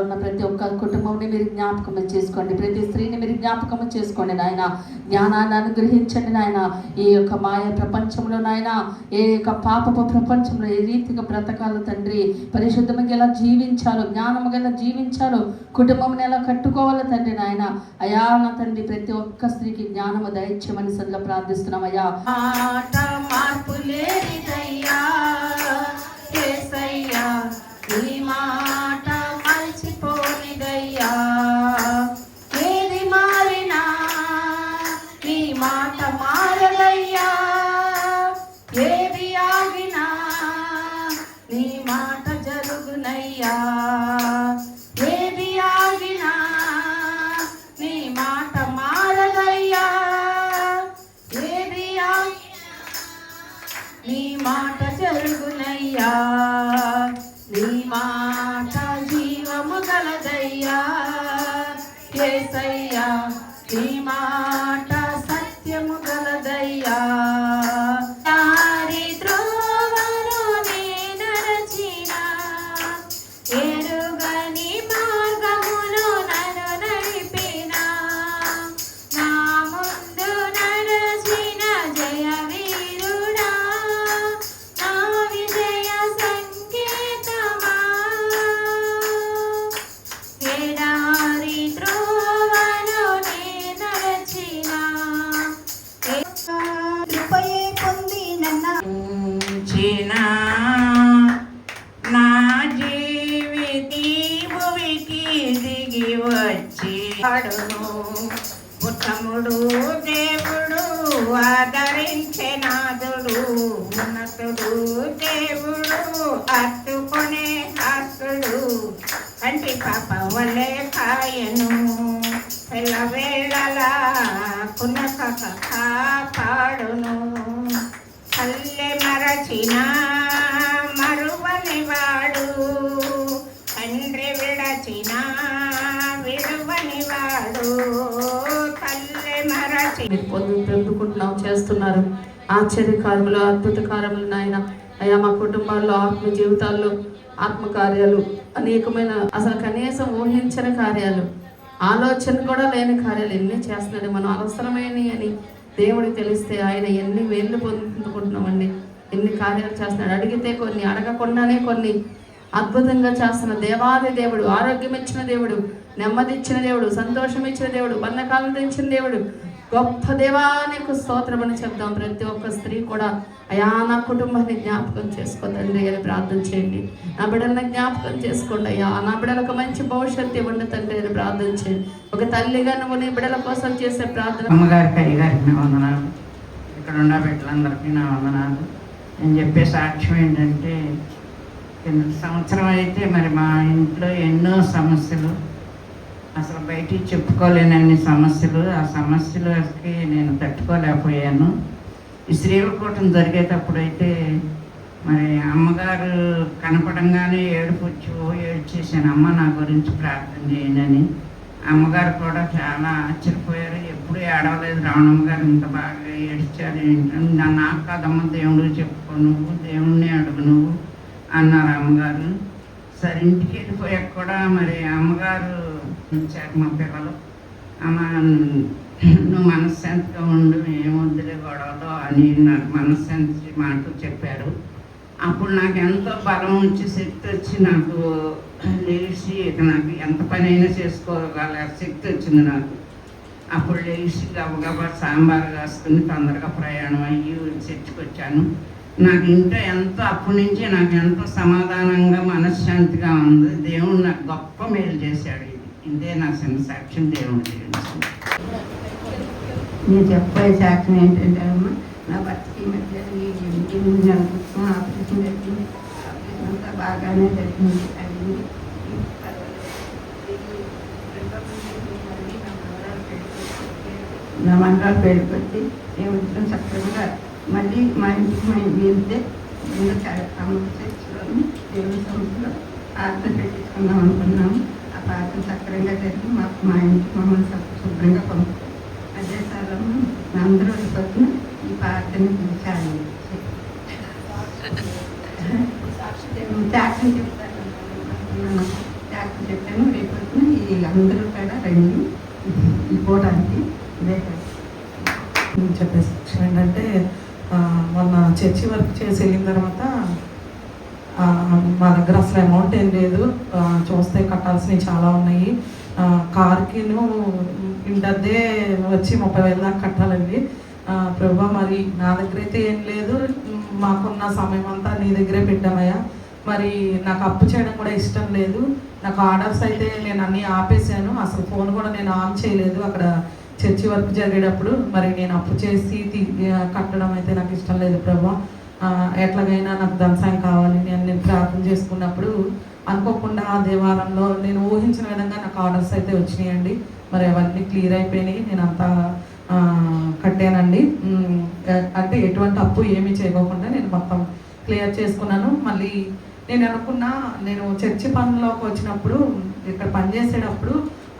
ఉన్న ప్రతి ఒక్క కుటుంబంని మీరు జ్ఞాపకం చేసుకోండి. ప్రతి స్త్రీని మీరు జ్ఞాపకం చేసుకోండి నాయన. జ్ఞానాన్ని అనుగ్రహించండి నాయన. ఈ యొక్క మాయ ప్రపంచంలో నాయన ఏ యొక్క పాపపు ప్రపంచంలో ఏ రీతిగా బ్రతకాలో తండ్రి పరిశుద్ధంగా ఎలా జీవించాలో జ్ఞానముగా ఎలా జీవించాలో కుటుంబంని ఎలా కట్టుకోవాలో తండ్రి నాయన. అయా నా తండ్రి ప్రతి ఒక్క స్త్రీకి జ్ఞానము దయచేయమని సరిగా ప్రార్థిస్తున్నాం అయ్యా. మార్పు లేనిదయ్యా. మాట జరుగునయ్యా. కాపాడును పల్లె మరచిన మరువని వాడు. తండ్రి విడచిన విడువని వాడు. పల్లె మరచి మీరు పొందు పొందుకుంటున్నాం చేస్తున్నారు. ఆశ్చర్యకారములు అద్భుత కార్యములు నాయన. అయ్యా మా కుటుంబాల్లో ఆత్మ జీవితాల్లో ఆత్మకార్యాలు అనేకమైన అసలు కనీసం ఊహించని కార్యాలు. ఆలోచన కూడా లేని కార్యాలు ఎన్ని చేస్తున్నాడు మనం అవసరమైన అని దేవుడికి తెలిస్తే ఆయన ఎన్ని మేలు పొందుకుంటున్నామండి. ఎన్ని కార్యాలు చేస్తున్నాడు. అడిగితే కొన్ని అడగకుండానే కొన్ని. అద్భుతంగా చేస్తున్న దేవాది దేవుడు ఆరోగ్యం ఇచ్చిన దేవుడు నెమ్మది ఇచ్చిన దేవుడు సంతోషం ఇచ్చిన దేవుడు బంధకాలను తెచ్చిన దేవుడు గొప్ప దేవానికి స్తోత్రం అని చెప్దాం. ప్రతి ఒక్క స్త్రీ కూడా అయా నా కుటుంబాన్ని జ్ఞాపకం చేసుకోదండి అని ప్రార్థన చేయండి. నా బిడ్డలను జ్ఞాపకం చేసుకోండి. అయ్యా నా బిడ్డలకు మంచి భవిష్యత్తు ఇవ్వండి తండ్రి అని ప్రార్థన చేయండి. ఒక తల్లిగా నువ్వు నీ బిడ్డల కోసం చేసే ప్రార్థన. అమ్మగారికి అయ్యగారికి నా వందనాలు. ఇక్కడ ఉన్న బిడ్డలందరికీ నా వందనాలు. నేను చెప్పే సాక్ష్యం ఏంటంటే కింద సంవత్సరం అయితే మరి మా ఇంట్లో ఎన్నో సమస్యలు. అసలు బయటికి చెప్పుకోలేనన్ని సమస్యలు. ఆ సమస్యలకి నేను తట్టుకోలేకపోయాను. ఈ శ్రీలకూటం జరిగేటప్పుడు అయితే మరి అమ్మగారు కనపడంగానే ఏడుపు వచ్చి ఏడ్చేసాను అమ్మ నా గురించి ప్రార్థన చేయనని. అమ్మగారు కూడా చాలా ఆశ్చర్యపోయారు. ఎప్పుడు ఏడవలేదు రావణమ్మ గారు ఇంత బాగా ఏడ్చారు ఏంటని నా నాకు కాదమ్మ దేవుడు చెప్పుకో నువ్వు దేవుణ్ణి అడుగు నువ్వు అన్నారు అమ్మగారు. సరే ఇంటికి వెళ్ళిపోయాక కూడా మరి అమ్మగారు ఇచ్చారు మా పిల్లలు అమ్మ నువ్వు మనశ్శాంతిగా ఉండు ఏమొద్దులే గొడవలో అని నాకు మనశ్శాంతి మాట చెప్పారు. అప్పుడు నాకు ఎంతో బలం వచ్చి శక్తి వచ్చి నాకు లేచి ఇక నాకు ఎంత పని అయినా చేసుకోగల శక్తి వచ్చింది నాకు. అప్పుడు లేచి గబగబా సాంబార్ కాసుకుని తొందరగా ప్రయాణం అయ్యి చర్చికి వచ్చాను. నాకు ఇంట్లో ఎంతో అప్పటి నుంచి నాకు ఎంతో సమాధానంగా మనశ్శాంతిగా ఉంది. దేవుడు నాకు గొప్ప మేలు చేశాడు. ఇదే నా చిన్న సాక్ష్యం దేవుడి గురించి నేను చెప్పే సాక్ష్యం ఏంటంటే అమ్మ నా భర్తకి మధ్య ఎనిమిది నెలల క్రితం ఆపరేషన్ జరిగింది. ఆపరేషన్ అంతా బాగానే జరిగింది. అయింది నా మండలాలు పెళ్ళికి పెళ్ళికొచ్చి మేము ఇద్దరం చక్కగా మళ్ళీ మా ఇంటికి మేము వెళ్తే ముందు అమ్మ చర్చిలోని దేవుని సంస్థలో ప్రార్థన పెట్టించుకుందాం అనుకున్నాము. ప్రార్థన సక్రంగా జరిగి మాకు మా ఇంటికి మమ్మల్ని శుభ్రంగా పంపు అదే స్థలం అందరూ పొద్దున ఈ ప్రార్థన పిలిచాలి సాక్ష్యం చెప్తాను. డాక్టర్ చెప్పాను. రేపు పొద్దున ఈ అందరూ కూడా రండి. ఇవ్వడానికి ఇదే చెప్పే సాక్ష్యం ఏంటంటే మొన్న చర్చి వర్క్ చేసి వెళ్ళిన తర్వాత మా దగ్గర అసలు అమౌంట్ ఏం లేదు. చూస్తే కట్టాల్సినవి చాలా ఉన్నాయి. కార్కిను ఇంటద్దే వచ్చి ముప్పై వేల దాకా కట్టాలండి. ప్రభు ప్రభా మరి నా దగ్గర అయితే ఏం లేదు. మాకున్న సమయం అంతా నీ దగ్గరే పెట్టామయ్యా. మరి నాకు అప్పు చేయడం కూడా ఇష్టం లేదు. నాకు ఆర్డర్స్ అయితే నేను అన్నీ ఆపేసాను అసలు ఫోన్ కూడా నేను ఆన్ చేయలేదు అక్కడ చర్చి వర్క్ జరిగేటప్పుడు. మరి నేను అప్పు చేసి కట్టడం అయితే నాకు ఇష్టం లేదు ప్రభా. ఎట్లాగైనా నాకు ధనసాయం కావాలి అని నేను ప్రార్థన చేసుకున్నప్పుడు అనుకోకుండా ఆ దేవాలయంలో నేను ఊహించిన విధంగా నాకు ఆర్డర్స్ అయితే వచ్చినాయండి. మరి అవన్నీ క్లియర్ అయిపోయినాయి. నేను అంతా కట్టానండి. అంటే ఎటువంటి అప్పు ఏమీ చేయకోకుండా నేను మొత్తం క్లియర్ చేసుకున్నాను. మళ్ళీ నేను అనుకున్నా నేను చర్చి పనులోకి వచ్చినప్పుడు ఇక్కడ పని చేసేటప్పుడు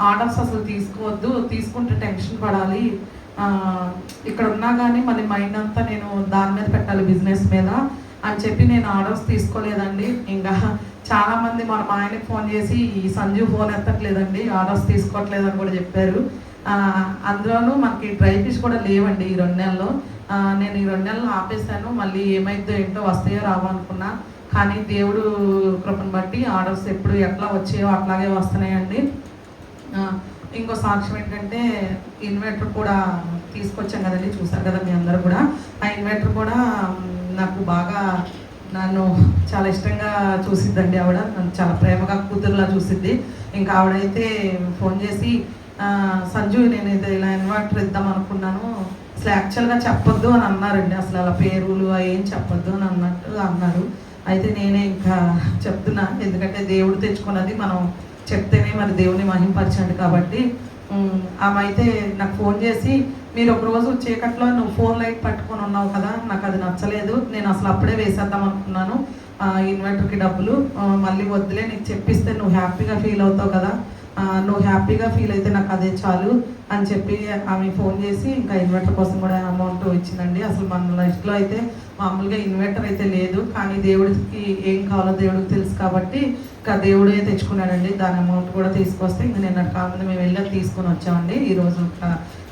ఆర్డర్స్ అసలు తీసుకోవద్దు తీసుకుంటే టెన్షన్ పడాలి ఇక్కడ ఉన్నా కానీ మళ్ళీ మైండ్ అంతా నేను దాని మీద పెట్టాలి బిజినెస్ మీద. అని చెప్పి నేను ఆర్డర్స్ తీసుకోలేదండి. ఇంకా చాలా మంది మన మా ఆయనకి ఫోన్ చేసి ఈ సంజు ఫోన్ ఎత్తట్లేదండి ఆర్డర్స్ తీసుకోవట్లేదని కూడా చెప్పారు. అందులోనూ మనకి డ్రై ఫిష్ కూడా లేవండి ఈ రెండు నెలల్లో నేను ఈ రెండు నెలలు ఆపేసాను మళ్ళీ ఏమైందో ఏంటో వస్తాయో రావో అనుకున్నా. కానీ దేవుడు కృపను బట్టి ఆర్డర్స్ ఎప్పుడు ఎట్లా వచ్చాయో అట్లాగే వస్తున్నాయండి. ఇంకో సాక్ష్యం ఏంటంటే ఇన్వర్టర్ కూడా తీసుకొచ్చాం కదండి చూసారు కదా మీ అందరూ కూడా. ఆ ఇన్వర్టర్ కూడా నాకు బాగా నన్ను చాలా ఇష్టంగా చూసిద్దండి ఆవిడ. నన్ను చాలా ప్రేమగా కూతురులా చూసిద్ది. ఇంకా ఆవిడైతే ఫోన్ చేసి సంజు నేను ఇది ఇలా ఇన్వర్టర్ ఇద్దాం అనుకున్నాను. అసలు యాక్చువల్గా చెప్పొద్దు అని అన్నారండి. అసలు అలా పేరులు అవి ఏం చెప్పొద్దు అని అన్నట్టు అన్నారు. అయితే నేనే ఇంకా చెప్తున్నా. ఎందుకంటే దేవుడు తెచ్చుకున్నది మనం చెప్తేనే మరి దేవుని మహింపరచండి కాబట్టి ఆమె అయితే నాకు ఫోన్ చేసి మీరు ఒక రోజు చీకట్లో నువ్వు ఫోన్ లైట్ పట్టుకొని ఉన్నావు కదా నాకు అది నచ్చలేదు నేను అసలు అప్పుడే వేసేద్దాం అనుకున్నాను ఇన్వర్టర్కి డబ్బులు మళ్ళీ వద్దులే నీకు చెప్పిస్తే నువ్వు హ్యాపీగా ఫీల్ అవుతావు కదా నువ్వు హ్యాపీగా ఫీల్ అయితే నాకు అదే చాలు అని చెప్పి ఆమె ఫోన్ చేసి ఇంకా ఇన్వర్టర్ కోసం కూడా అమౌంట్ ఇచ్చిందండి అసలు మన లైఫ్లో అయితే మామూలుగా ఇన్వర్టర్ అయితే లేదు కానీ దేవుడికి ఏం కావాలో దేవుడికి తెలుసు కాబట్టి దేవుడే తెచ్చుకున్నాడండి. దాని అమౌంట్ కూడా తీసుకొస్తే ఇంకా నిన్న కాకుండా మేము వెళ్ళి తీసుకొని వచ్చామండి. ఈరోజు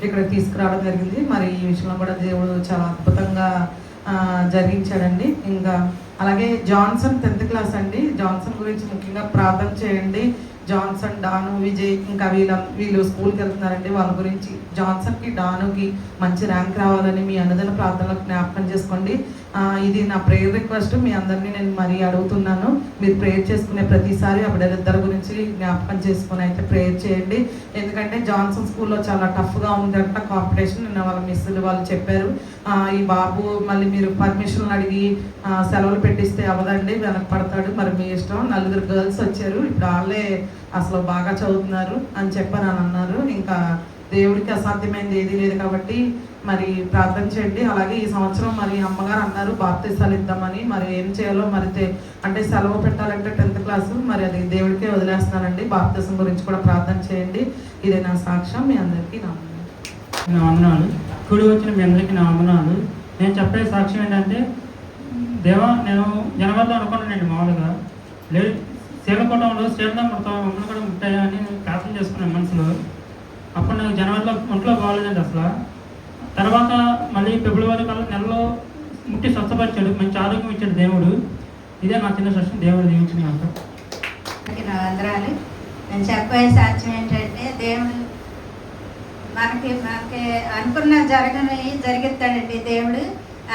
ఇక్కడ తీసుకురావడం జరిగింది. మరి ఈ విషయంలో కూడా దేవుడు చాలా అద్భుతంగా జరిగించాడండి. ఇంకా అలాగే జాన్సన్ టెన్త్ క్లాస్ అండి. జాన్సన్ గురించి ముఖ్యంగా ప్రార్థన చేయండి. జాన్సన్ డాను విజయ్ ఇంకా వీళ్ళ వీళ్ళు స్కూల్కి వెళ్తున్నారండి. వాళ్ళ గురించి జాన్సన్కి డానుకి మంచి ర్యాంక్ రావాలని మీ అన్నదన ప్రార్థనలకు జ్ఞాపకం చేసుకోండి. ఇది నా ప్రేయర్ రిక్వెస్ట్ మీ అందరినీ నేను మరీ అడుగుతున్నాను. మీరు ప్రేయర్ చేసుకునే ప్రతిసారి ఆ బిడ్డలిద్దరి గురించి జ్ఞాపకం చేసుకుని అయితే ప్రేయర్ చేయండి. ఎందుకంటే జాన్సన్ స్కూల్లో చాలా టఫ్గా ఉందంట కాంపిటీషన్. నిన్న వాళ్ళ మిస్సులు వాళ్ళు చెప్పారు. ఈ బాబు మళ్ళీ మీరు పర్మిషన్లు అడిగి సెలవులు పెట్టిస్తే అవదండి వెనక్కి పడతాడు మరి మీ ఇష్టం. నలుగురు గర్ల్స్ వచ్చారు. ఇప్పుడు వాళ్ళే అసలు బాగా చదువుతున్నారు అని చెప్పని అని అన్నారు. ఇంకా దేవుడికి అసాధ్యమైనది ఏదీ లేదు కాబట్టి మరి ప్రార్థన చేయండి. అలాగే ఈ సంవత్సరం మరి అమ్మగారు అన్నారు బాప్తీసాలు ఇద్దామని. మరి ఏం చేయాలో మరి అంటే సెలవు పెట్టాలంటే టెన్త్ క్లాస్ మరి అది దేవుడికే వదిలేస్తున్నానండి బాప్తీసం గురించి కూడా ప్రార్థన చేయండి. ఇదే నా సాక్ష్యం. మీ అందరికీ నా వందనాలు. కూడి వచ్చిన మీ అందరికీ నా వందనాలు నేను చెప్పే సాక్ష్యం ఏంటంటే దేవా నేను జనవరిలో అనుకున్నానండి మామూలుగా. లేదు శీలకోటంలో శీలం ముడతాం అమ్మలు కూడా ముట్టాయా అని ప్రార్థన చేసుకున్నాను మనసులో. అప్పుడు నాకు జనవరిలో ఒంట్లో బాగాలేదండి అసలు. తర్వాత మళ్ళీ ఫిబ్రవరి కల్లా నెలలో ముట్టి స్వచ్ఛపరిచాడు మంచి ఆరోగ్యం ఇచ్చాడు దేవుడు. ఇదే నా చిన్న సృష్టి దేవుడు దీవించిన నా వందరాలు నేను చెప్పే సాధ్యం ఏంటంటే దేవుడు మనకి మనకి అనుకున్న జరగని జరిగిస్తాడండి దేవుడు.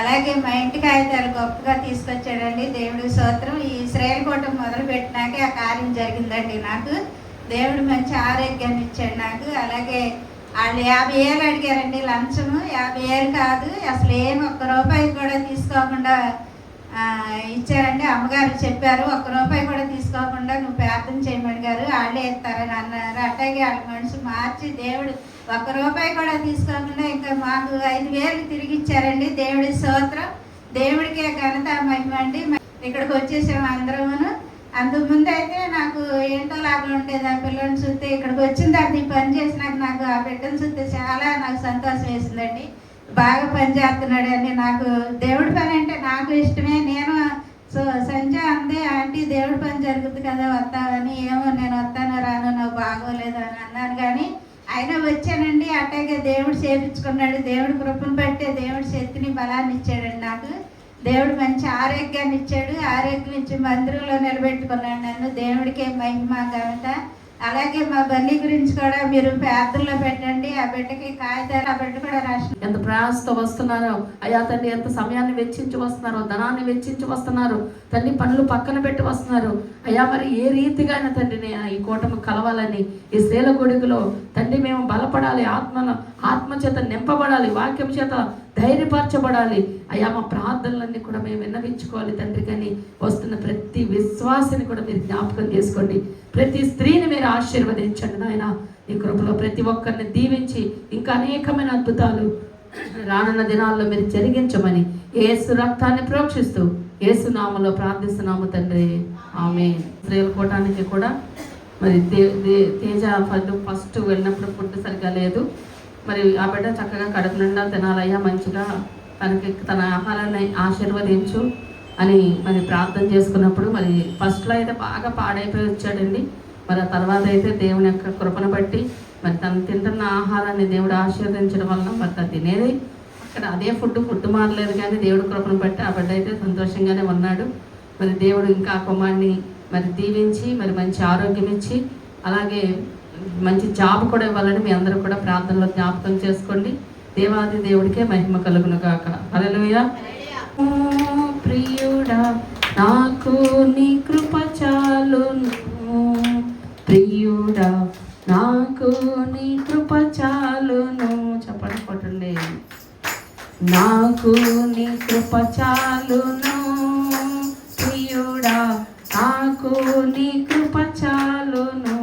అలాగే మా ఇంటికి కాగితాలు గొప్పగా తీసుకొచ్చాడండి దేవుడి సూత్రం ఈ శ్రేయలకోటం మొదలు పెట్టినాకే ఆ కార్యం జరిగిందండి నాకు. దేవుడు మంచి ఆరోగ్యాన్ని ఇచ్చాడు నాకు. అలాగే వాళ్ళు యాభై ఏళ్ళు అడిగారండి లంచము. యాభై ఏళ్ళు కాదు అసలు ఏం ఒక్క రూపాయి కూడా తీసుకోకుండా ఇచ్చారండి. అమ్మగారు చెప్పారు ఒక్క రూపాయి కూడా తీసుకోకుండా నువ్వు ప్రార్థన చేయమని గారు. వాళ్ళే ఇస్తారని అన్నారు. అట్లాగే వాళ్ళ మనిషి మార్చి దేవుడు ఒక్క రూపాయి కూడా తీసుకోకుండా ఇంకా మాకు ఐదు వేలు తిరిగి ఇచ్చారండి దేవుడి స్తోత్రం. దేవుడికే ఘనత మహిమ అండి. ఇక్కడికి వచ్చేసాము అందరమును. అంతకు ముందు అయితే నాకు ఏంటో లాగా ఉండేది. ఆ పిల్లల్ని చూస్తే ఇక్కడికి వచ్చిన తర్వాత ఈ పని చేసినాక నాకు ఆ బిడ్డను చూస్తే చాలా నాకు సంతోషం వేసిందండి. బాగా పని చేస్తున్నాడు అని నాకు దేవుడి పని అంటే నాకు ఇష్టమే. నేను సో సంజ అందే ఆంటీ దేవుడి పని జరుగుతుంది కదా వస్తావని. ఏమో నేను వస్తాను రాను నాకు బాగోలేదు అని అన్నాను. కానీ అయినా వచ్చానండి. అట్లాగే దేవుడు చేపించుకున్నాడు. దేవుడి కృపను బట్టే దేవుడి శక్తిని బలాన్ని ఇచ్చాడండి నాకు. దేవుడు మంచి ఆరోగ్యాన్ని ఇచ్చాడు. ఆరోగ్యం ఇచ్చి మందిరంలో నిలబెట్టుకున్నాడు నన్ను. దేవుడికే మహిమ ఘనత. అలాగే మా బల్లి గురించి కూడా మీరు ప్రార్థనలో పెట్టండి. ఆ బిడ్డకి కాగితాలు ఆ బిడ్డ కూడా రాసి ఎంత ప్రయాసతో వస్తున్నారో. అయ్యా తండ్రి ఎంత సమయాన్ని వెచ్చించి వస్తున్నారో. ధనాన్ని వెచ్చించి వస్తున్నారు. తండ్రి పనులు పక్కన పెట్టి వస్తున్నారు. అయ్యా మరి ఏ రీతిగా అయినా తండ్రి నేను ఈ కూటమి కలవాలని ఈ స్త్రీల కొడుకులో తండ్రి మేము బలపడాలి. ఆత్మల ఆత్మ చేత నింపబడాలి. వాక్యం చేత ధైర్యపరచబడాలి. అయ్యా మా ప్రార్థనలన్నీ కూడా మేము విన్నవించుకోవాలి తండ్రి కానీ వస్తున్న ప్రతి విశ్వాసిని కూడా మీరు జ్ఞాపకం చేసుకోండి. ప్రతి స్త్రీని మీరు ఆశీర్వదించండి నాయన. ఈ కృపలో ప్రతి ఒక్కరిని దీవించి ఇంకా అనేకమైన అద్భుతాలు రానున్న దినాల్లో మీరు జరిగించమని ఏసు రక్తాన్ని ప్రోక్షిస్తూ ఏసు నామలో ప్రార్థిస్తున్నాము తండ్రి. ఆమె స్త్రీల కూటానికి కూడా మరి తేజ ఫస్ట్ ఫస్ట్ వెళ్ళినప్పుడు ఫుడ్ సరిగా లేదు. మరి ఆ బిడ్డ చక్కగా కడుపు నిండా తినాలయ్యా మంచిగా తనకి తన ఆహారాన్ని ఆశీర్వదించు అని మరి ప్రార్థన చేసుకున్నప్పుడు మరి ఫస్ట్లో అయితే బాగా పాడైపోయి వచ్చాడండి. మరి ఆ తర్వాత అయితే దేవుని యొక్క కృపను బట్టి మరి తను తింటున్న ఆహారాన్ని దేవుడు ఆశీర్వదించడం వలన మరి తను తినేది. అక్కడ అదే ఫుడ్ ఫుడ్ మారలేదు కానీ దేవుడు కృపను బట్టి ఆ బిడ్డ అయితే సంతోషంగానే ఉన్నాడు. మరి దేవుడు ఇంకా ఆ కుమార్ని మరి దీవించి మరి మంచి ఆరోగ్యం ఇచ్చి అలాగే మంచి జాబ్ కూడా ఇవ్వాలని మీ అందరూ కూడా ప్రార్థనలో జ్ఞాపకం చేసుకోండి. దేవాది దేవుడికే మహిమ కలుగును గాక. హల్లెలూయా. ప్రియుడా నాకు నీ కృప చాలును. ప్రియుడా నాకు నీ కృప చాలును. చెప్పండి కొట్టండి. నాకు నీ కృప చాలును. ప్రియుడా నాకు నీ కృప చాలును.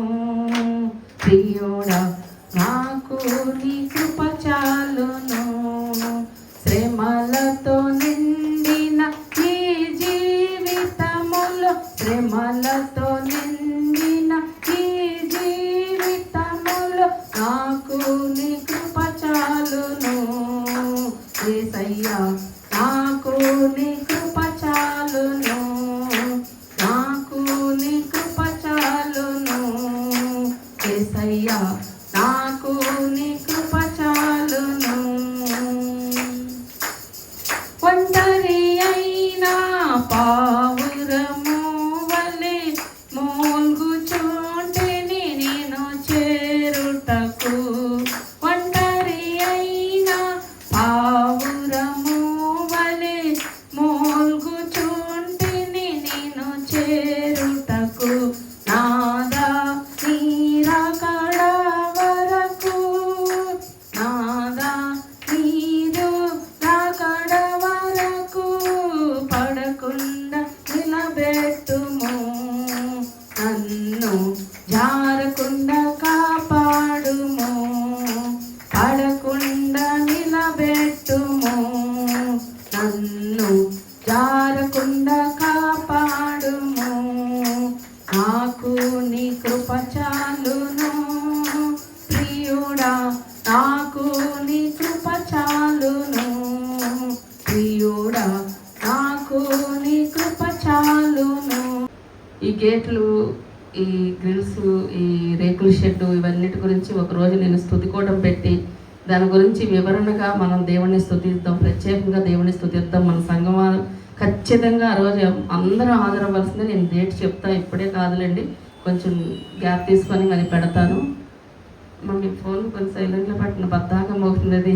ఖచ్చితంగా ఆ రోజు అందరూ హాజరవ్వాల్సిందే. నేను డేట్ చెప్తా ఇప్పుడే కాదులేండి. కొంచెం గ్యాప్ తీసుకొని మరి పెడతాను. మమ్మీ ఫోన్ కొంచెం సైలెంట్లో పట్టిన బద్దాగా మోగుతుంది అది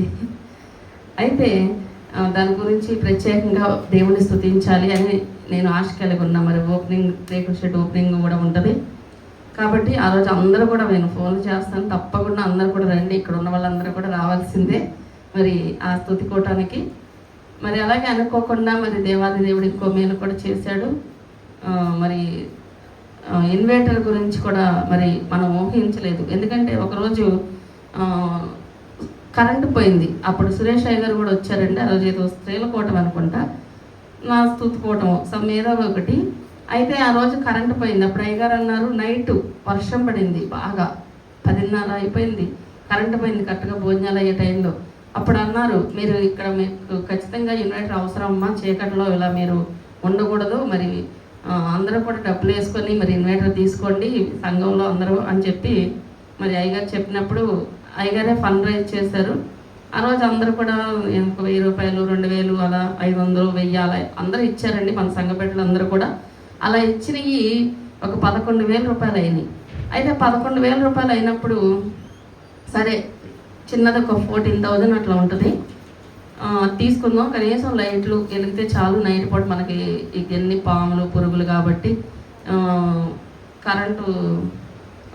అయితే దాని గురించి ప్రత్యేకంగా దేవుని స్థుతించాలి అని నేను ఆశ కలిగి ఉన్నా. మరి ఓపెనింగ్ రేకుషెట్ ఓపెనింగ్ కూడా ఉంటుంది కాబట్టి ఆ రోజు అందరూ కూడా నేను ఫోన్ చేస్తాను. తప్పకుండా అందరూ కూడా రండి. ఇక్కడ ఉన్న వాళ్ళందరూ కూడా రావాల్సిందే. మరి ఆ స్థుతి కోటానికి మరి అలాగే అనుకోకుండా మరి దేవాది దేవుడు ఇంకో మేలు కూడా చేశాడు. మరి ఇన్వేటర్ గురించి కూడా మరి మనం ఊహించలేదు. ఎందుకంటే ఒకరోజు కరెంటు పోయింది. అప్పుడు సురేష్ అయ్య గారు కూడా వచ్చారండి. ఆ రోజు ఏదో స్త్రీల కూటం అనుకుంటా. నా స్థుతి కూటం సమ్ ఏదో ఒకటి. అయితే ఆ రోజు కరెంటు పోయింది. అప్పుడు అయ్యగారు అన్నారు నైట్ వర్షం పడింది బాగా. పదిన్నర అయిపోయింది. కరెంటు పోయింది కరెక్ట్గా భోజనాలు అయ్యే టైంలో. అప్పుడు అన్నారు మీరు ఇక్కడ మీకు ఖచ్చితంగా ఇన్వర్టర్ అవసరం అమ్మా చీకట్లో ఇలా మీరు ఉండకూడదు. మరి అందరూ కూడా డబ్బులు వేసుకొని మరి ఇన్వైటర్ తీసుకోండి సంఘంలో అందరూ అని చెప్పి మరి అయ్యగారు చెప్పినప్పుడు అయ్యగారే ఫండ్ రైజ్ చేశారు. ఆ రోజు అందరూ కూడా ఒక వెయ్యి రూపాయలు రెండు వేలు అలా ఐదు వందలు వెయ్యి అలా అందరూ ఇచ్చారండి మన సంఘ అందరూ కూడా. అలా ఇచ్చినవి ఒక పదకొండు వేల రూపాయలు అయినాయి అయితే పదకొండు వేల రూపాయలు అయినప్పుడు సరే చిన్నది ఒక ఫోర్టీన్ థౌజండ్ అట్లా ఉంటుంది. తీసుకుందాం. కనీసం లైట్లు వెలిగితే చాలు. నైట్ పూట మనకి ఇవన్నీ ఎన్ని పాములు పురుగులు కాబట్టి కరెంటు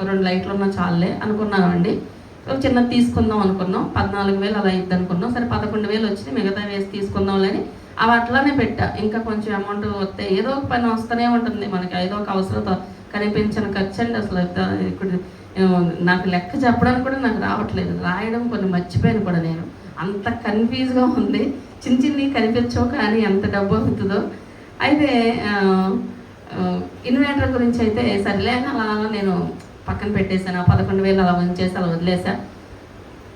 రెండు లైట్లు ఉన్నా చాలే అనుకున్నామండి. ఒక చిన్నది తీసుకుందాం అనుకున్నాం. పద్నాలుగు వేలు అలా అయింది అనుకున్నాం. సరే పదకొండు వేలు వచ్చి మిగతా వేసి తీసుకుందాంలేని అవి అట్లానే పెట్టా. ఇంకా కొంచెం అమౌంట్ వస్తే ఏదో ఒక పని వస్తూనే ఉంటుంది. మనకి ఏదో ఒక అవసరత కనిపించిన ఖర్చు అండి అసలు ఇక్కడ నాకు లెక్క చెప్పడానికి కూడా నాకు రావట్లేదు. రాయడం కొన్ని మర్చిపోయాను కూడా నేను. అంత కన్ఫ్యూజ్గా ఉంది. చిన్న చిన్నవి కనిపించవు కానీ ఎంత డబ్బు అవుతుందో. అయితే ఇన్వెంటర్ ఇన్వర్టర్ గురించి అయితే సర్లే అలా అలా నేను పక్కన పెట్టేశాను. ఆ పదకొండు వేలు అలా ఉంచేసి అలా వదిలేసా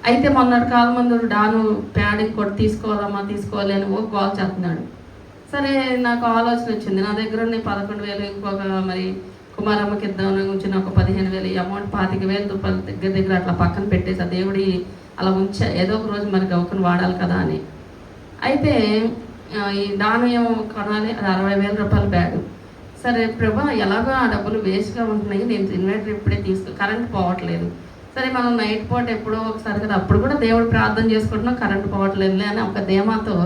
అయితే మొన్నటి కాలం ముందు డాను ప్యాడ్ ఇంకోటి తీసుకోవాలమ్మా తీసుకోవాలి ఓ కాల్ చేస్తున్నాడు. సరే నాకు ఆలోచన వచ్చింది. నా దగ్గర ఉన్న పదకొండు వేలు ఇంకొక మరి కుమారమ్మకి ఇద్దామని ఉంచిన ఒక పదిహేను వేలు ఈ అమౌంట్ పాతిక వేలు రూపాయలు దగ్గర దగ్గర అట్లా పక్కన పెట్టేసి ఆ దేవుడి అలా ఉంచా ఏదో ఒక రోజు మరి గౌకుని వాడాలి కదా అని. అయితే ఈ దానయం కొనాలి అది అరవై వేల రూపాయల బ్యాగ్ సరే ప్రభా ఎలాగో ఆ డబ్బులు వేస్ట్గా ఉంటున్నాయి నేను ఇన్వర్టర్ ఇప్పుడే తీసుకు కరెంట్ పోవట్లేదు. సరే మనం నైట్ పూట ఎప్పుడో ఒకసారి కదా అప్పుడు కూడా దేవుడు ప్రార్థన చేసుకుంటున్నాం కరెంట్ పోవట్లేదులే అని ఒక ధీమాతో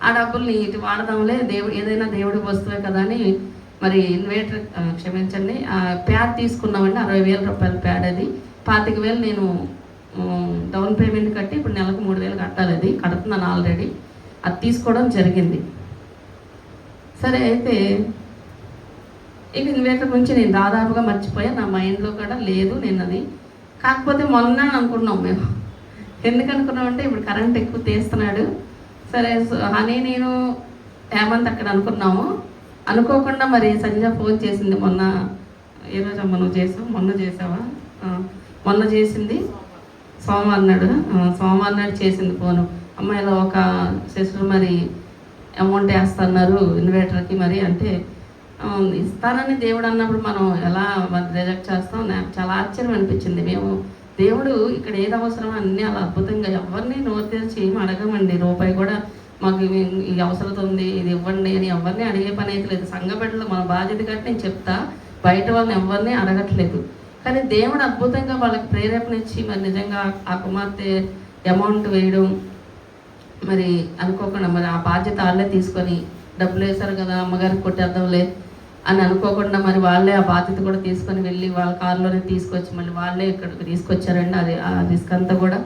ఆ డబ్బుల్ని ఇటు వాడదాంలే దేవుడు ఏదైనా దేవుడి వస్తువే కదా అని మరి ఇన్వేటర్ క్షమించండి. ఆ ప్యాడ్ తీసుకున్నామండి అరవై వేల రూపాయల ప్యాడ్ అది. పాతిక వేలు నేను డౌన్ పేమెంట్ కట్టి ఇప్పుడు నెలకు మూడు వేలు కట్టాలి అది. కడుతున్నాను ఆల్రెడీ. అది తీసుకోవడం జరిగింది. సరే అయితే ఇక ఇన్వేటర్ గురించి నేను దాదాపుగా మర్చిపోయా. నా మైండ్లో కూడా లేదు నేను అది కాకపోతే మొన్న అనుకున్నాం మేము. ఎందుకు అనుకున్నామంటే ఇప్పుడు కరెంట్ ఎక్కువ తీస్తున్నాడు. సరే సో హనీ నేను హేమంత్ అక్కడ అనుకున్నాము. అనుకోకుండా మరి సంజ ఫోన్ చేసింది మొన్న. ఏ రోజు అమ్మ నువ్వు చేసావు? మొన్న చేసావా? మొన్న చేసింది సోమవారం నాడు. సోమవారం నాడు చేసింది ఫోను. అమ్మ ఇలా ఒక సిస్టర్ మరి అమౌంట్ వేస్తున్నారు ఇన్వర్టర్కి మరి అంటే ఇస్తానని దేవుడు అన్నప్పుడు మనం ఎలా రిజెక్ట్ చేస్తాం? నాకు చాలా ఆశ్చర్యం అనిపించింది. మేము దేవుడు ఇక్కడ ఏది అవసరమో అన్నీ అలా అద్భుతంగా ఎవరిని నోరు తెరిచి ఏమి అడగమండి. రూపాయి కూడా మాకు ఈ అవసరం ఉంది ఇది ఇవ్వండి అని ఎవరిని అడిగే పని అయితే లేదు. సంఘ బిడ్డలు మన బాధ్యత కట్టి నేను చెప్తా బయట వాళ్ళని ఎవరిని అడగట్లేదు. కానీ దేవుడు అద్భుతంగా వాళ్ళకి ప్రేరేపణ ఇచ్చి మరి నిజంగా ఆ కుమార్తె అమౌంట్ వేయడం మరి అనుకోకుండా మరి ఆ బాధ్యత వాళ్ళే తీసుకొని డబ్బులు వేశారు కదా అమ్మగారికి కొట్టేద్దాంలే అని అనుకోకుండా మరి వాళ్ళే ఆ బాధ్యత కూడా తీసుకొని వెళ్ళి వాళ్ళ కారులోనే తీసుకొచ్చి మళ్ళీ వాళ్ళే ఇక్కడికి తీసుకొచ్చారండి. అది ఆ రిస్క్ అంతా కూడా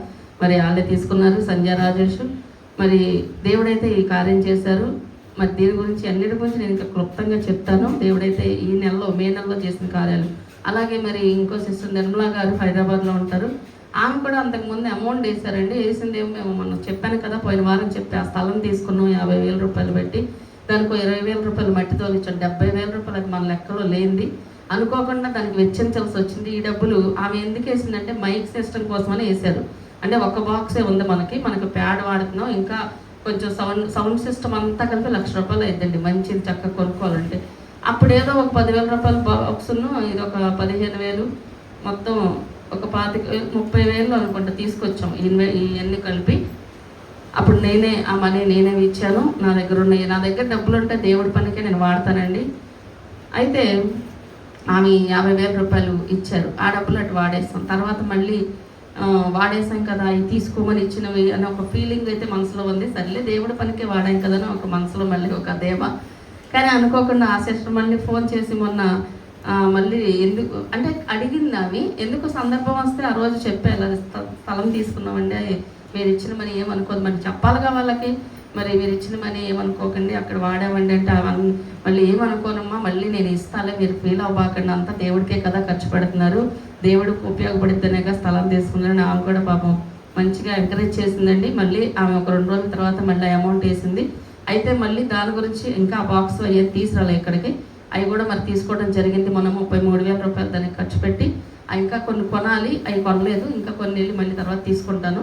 మరి వాళ్ళే తీసుకున్నారు సంజయ్ రాజేష్. మరి దేవుడైతే ఈ కార్యం చేశారు. మరి దీని గురించి అన్నిటి గురించి నేను ఇంకా క్లుప్తంగా చెప్తాను. దేవుడైతే ఈ నెలలో మే నెలలో చేసిన కార్యాలు. అలాగే మరి ఇంకో సిస్టర్ నిర్మలా గారు హైదరాబాద్లో ఉంటారు. ఆమె కూడా అంతకుముందు అమౌంట్ వేశారండి. వేసిందేమో మేము మనం చెప్పాను కదా పోయిన వారం చెప్పి ఆ స్థలం తీసుకున్నాం యాభై వేల రూపాయలు పెట్టి. దానికి ఇరవై వేల రూపాయలు మట్టితో ఇచ్చాం డెబ్బై వేల రూపాయలు అది మన లెక్కలో లేనిది. అనుకోకుండా దానికి వెచ్చించాల్సి వచ్చింది. ఈ డబ్బులు ఆమె ఎందుకు వేసిందంటే మైక్ సిస్టమ్ కోసమని వేశారు. అంటే ఒక బాక్సే ఉంది మనకి. మనకి ప్యాడ్ వాడుతున్నాం. ఇంకా కొంచెం సౌండ్ సౌండ్ సిస్టమ్ అంతా కలిపి లక్ష రూపాయలు అయిద్దండి. మంచిది చక్కగా కొనుక్కోవాలంటే. అప్పుడు ఏదో ఒక పదివేల రూపాయల బాక్స్ను ఇది ఒక పదిహేను వేలు మొత్తం ఒక పాతిక ముప్పై వేలు అనుకుంటా తీసుకొచ్చాం. ఇన్వే ఇవన్నీ కలిపి. అప్పుడు నేనే ఆ మనీ నేనే ఇచ్చాను. నా దగ్గర ఉన్నాయి. నా దగ్గర డబ్బులు ఉంటే దేవుడి పనికే నేను వాడతానండి. అయితే ఆమె యాభై వేల రూపాయలు ఇచ్చారు. ఆ డబ్బులు అటు వాడేస్తాం. తర్వాత మళ్ళీ వాడేసాం కదా అవి తీసుకోమని ఇచ్చినవి అని ఒక ఫీలింగ్ అయితే మనసులో ఉంది. సర్లే దేవుడి పనికే వాడాం కదా అని ఒక మనసులో మళ్ళీ ఒక దేవ. కానీ అనుకోకుండా ఆ సిస్టర్ మళ్ళీ ఫోన్ చేసి మొన్న మళ్ళీ ఎందుకు అంటే అడిగింది అవి ఎందుకు సందర్భం వస్తే ఆ రోజు చెప్పాను స్థలం తీసుకున్నామండి మీరు ఇచ్చిన మనీ ఏమనుకోదు మరి చెప్పాలిగా వాళ్ళకి? మరి మీరు ఇచ్చిన మనీ ఏమనుకోకండి అక్కడ వాడామండి అంటే మళ్ళీ ఏమనుకోనమ్మా మళ్ళీ నేను ఇస్తాలే మీరు ఫీల్ అవ్వకండి అంతా దేవుడికే కదా ఖర్చు పెడుతున్నారు. దేవుడికి ఉపయోగపడితేనేగా స్థలం తీసుకున్నారని ఆమె కూడా పాపం మంచిగా ఎంకరేజ్ చేసిందండి. మళ్ళీ ఆమె ఒక రెండు రోజుల తర్వాత మళ్ళీ అమౌంట్ వేసింది. అయితే మళ్ళీ దాని గురించి ఇంకా ఆ బాక్స్ అయ్యేది తీసుకురాలి ఇక్కడికి. అవి కూడా మరి తీసుకోవడం జరిగింది. మనం ముప్పై మూడు వేల రూపాయలు దానికి ఖర్చు పెట్టి ఇంకా కొన్ని కొనాలి అవి కొనలేదు. ఇంకా కొన్ని వెళ్ళి మళ్ళీ తర్వాత తీసుకుంటాను.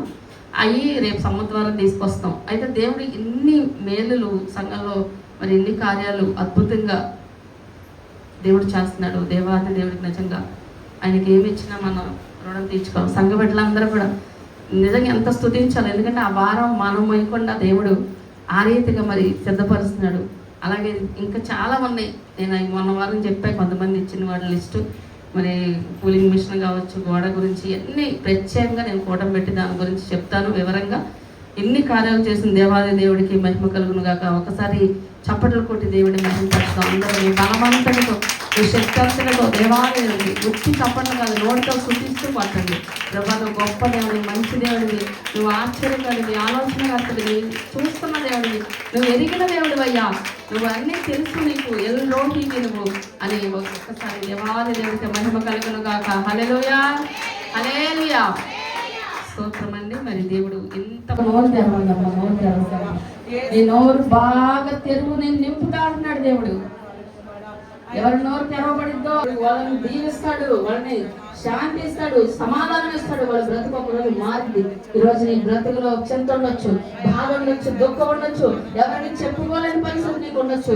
అవి రేపు సంవత్సరం తీసుకొస్తాం. అయితే దేవుడు ఇన్ని మేలులు సంఘంలో మరి ఎన్ని కార్యాలు అద్భుతంగా దేవుడు చేస్తున్నాడు. దేవాది దేవుడికి నిజంగా ఆయనకి ఏమి ఇచ్చినా మనం రుణం తీర్చుకోవాలి. సంఘ బిడ్డలందరూ కూడా నిజంగా ఎంత స్తుతించాలి ఎందుకంటే ఆ వారం మనం దేవుడు ఆ రీతిగా మరి సిద్ధపరుస్తున్నాడు. అలాగే ఇంకా చాలా ఉన్నాయి. నేను మొన్న వారం చెప్పాను కొంతమంది ఇచ్చిన వాళ్ళ లిస్టు. మరి కూలింగ్ మిషన్ కావచ్చు గోడ గురించి అన్ని ప్రత్యేకంగా నేను కూటం పెట్టి దాని గురించి చెప్తాను వివరంగా. ఎన్ని కార్యాలు చేసిన దేవాది దేవుడికి మహిమ కలుగును గాక ఒకసారి చప్పట్లు కొట్టి దేవుడిని మహిమ అందరూ బలవంతుడితో మీ శక్తివంతులతో దేవాలయండి దేవుడికి గుర్తి చప్పట్లు కాదు నోటితో శుద్ధిస్తూ పట్టండి ప్రభా నువ్వు గొప్ప దేవుడివి మంచి దేవుడివి నువ్వు ఆశ్చర్యకరివి ఆలోచనకర్తడివి చూస్తున్న దేవుడివి నువ్వు ఎరిగిన దేవుడివి అయ్యా నువ్వు అన్నీ తెలుసు నీకు ఎల్లోకి నువ్వు అని ఒక్కసారి దేవాలయ దేవుడికి మహిమ కలుగును గాక హలెలుయా హలేలుయా స్తోత్రం అండి మరి దేవుడు ఇంత నోరు తెరవందమ్మా నోరు తెరవండి నీ నోరు బాగా తెరువు నేను నింపుతా అంటున్నాడు దేవుడు ఎవరి నోరు తెరవబడిద్దో వాళ్ళని దీవిస్తాడు. వాళ్ళని శాంతి ఇస్తాడు సమాధానం ఇస్తాడు వాళ్ళ బ్రతుకు ఒక రోజు మారింది. ఈ రోజు నీ బ్రతుకులో చింత ఉండొచ్చు బాధ ఉండొచ్చు దుఃఖం ఉండొచ్చు ఎవరిని చెప్పుకోలేని పరిస్థితి నీకు ఉండొచ్చు.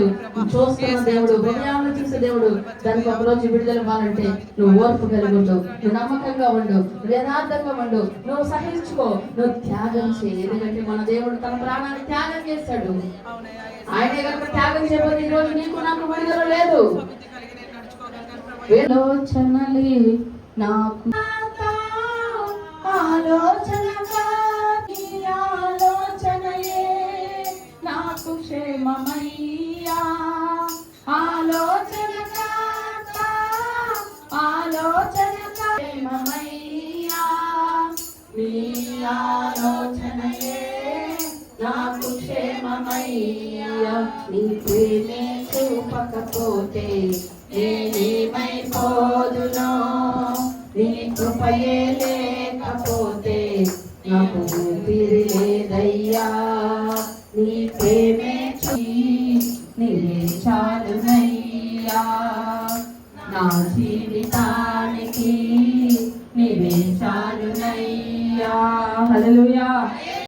చూస్తున్న దేవుడు హృదయాలను చూసే దేవుడు దానికి ఒక రోజు విడుదల ఇవ్వాలంటే నువ్వు ఓర్పు కలిగి ఉండు నువ్వు నమ్మకంగా ఉండు నువ్వు యథార్థంగా ఉండు నువ్వు సహించుకో నువ్వు త్యాగం చేయి. ఎందుకంటే మన దేవుడు తన ప్రాణాన్ని త్యాగం చేస్తాడు ఆయన కనుక త్యాగం చేయబోతే ఈ రోజు నీకు నాకు విడుదల లేదు. ఆలోచనలే నాకు ఆలోచన ఆలోచనయే నాకు క్షేమమయ్యా. ఆలోచన ఆలోచన క్షేమమయ్యా. నీ ఆలోచనయే నాకు క్షేమమయ్యా. నీ ప్రేమే చూపకపోతే నేనేమైపోదునో? కృపయే లేకపోతే నాకు ఊపిరి లేదయ్యా నీ ప్రేమే చీ నీవే చాలునయ్యా. నా జీవితానికి నీవే చాలునయ్యా. హల్లెలూయా.